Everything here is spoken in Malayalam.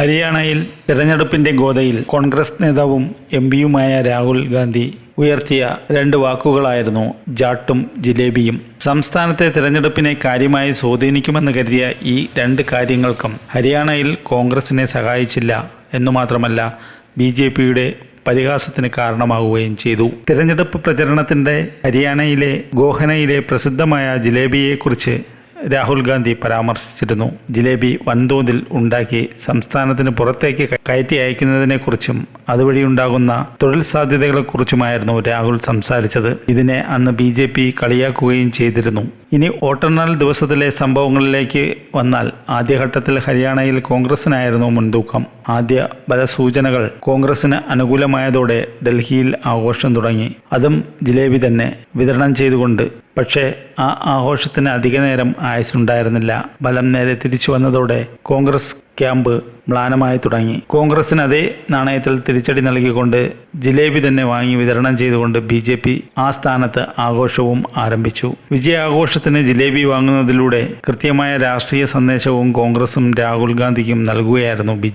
ഹരിയാനയിൽ തിരഞ്ഞെടുപ്പിന്റെ ഗോതയിൽ കോൺഗ്രസ് നേതാവും എം പിയുമായ രാഹുൽ ഗാന്ധി ഉയർത്തിയ രണ്ട് വാക്കുകളായിരുന്നു ജാട്ടും ജിലേബിയും. സംസ്ഥാനത്തെ തിരഞ്ഞെടുപ്പിനെ കാര്യമായി സ്വാധീനിക്കുമെന്ന് കരുതിയ ഈ രണ്ട് കാര്യങ്ങൾക്കും ഹരിയാനയിൽ കോൺഗ്രസിനെ സഹായിച്ചില്ല എന്നു മാത്രമല്ല ബി ജെ പിയുടെ പരിഹാസത്തിന് കാരണമാവുകയും ചെയ്തു. തിരഞ്ഞെടുപ്പ് പ്രചരണത്തിന്റെ ഹരിയാനയിലെ ഗോഹനയിലെ പ്രസിദ്ധമായ ജിലേബിയെക്കുറിച്ച് രാഹുൽ ഗാന്ധി പരാമർശിച്ചിരുന്നു. ജിലേബി വൻതോതിൽ ഉണ്ടാക്കി സംസ്ഥാനത്തിന് പുറത്തേക്ക് കയറ്റി അയക്കുന്നതിനെക്കുറിച്ചും അതുവഴി ഉണ്ടാകുന്ന തൊഴിൽ സാധ്യതകളെക്കുറിച്ചുമായിരുന്നു രാഹുൽ സംസാരിച്ചത്. ഇതിനെ അന്ന് ബി കളിയാക്കുകയും ചെയ്തിരുന്നു. ഇനി വോട്ടെണ്ണൽ ദിവസത്തിലെ സംഭവങ്ങളിലേക്ക് വന്നാൽ ആദ്യഘട്ടത്തിൽ ഹരിയാനയിൽ കോൺഗ്രസിനായിരുന്നു മുൻതൂക്കം. ആദ്യ ബലസൂചനകൾ കോൺഗ്രസിന് അനുകൂലമായതോടെ ഡൽഹിയിൽ ആഘോഷം തുടങ്ങി. അതും ജിലേബി തന്നെ വിതരണം ചെയ്തുകൊണ്ട്. പക്ഷേ ആ ആഘോഷത്തിന് അധിക നേരം ആയുസുണ്ടായിരുന്നില്ല ബലം നേരെ തിരിച്ചു വന്നതോടെ കോൺഗ്രസ് ക്യാമ്പ് മ്ലാനമായി തുടങ്ങി. കോൺഗ്രസിന് അതേ നാണയത്തിൽ തിരിച്ചടി നൽകിക്കൊണ്ട് ജിലേബി തന്നെ വാങ്ങി വിതരണം ചെയ്തുകൊണ്ട് ബി ജെ പി ആ സ്ഥാനത്ത് ആഘോഷവും ആരംഭിച്ചു. വിജയാഘോഷത്തിന് ജിലേബി വാങ്ങുന്നതിലൂടെ കൃത്യമായ രാഷ്ട്രീയ സന്ദേശവും കോൺഗ്രസും രാഹുൽ ഗാന്ധിക്കും നൽകുകയായിരുന്നു ബി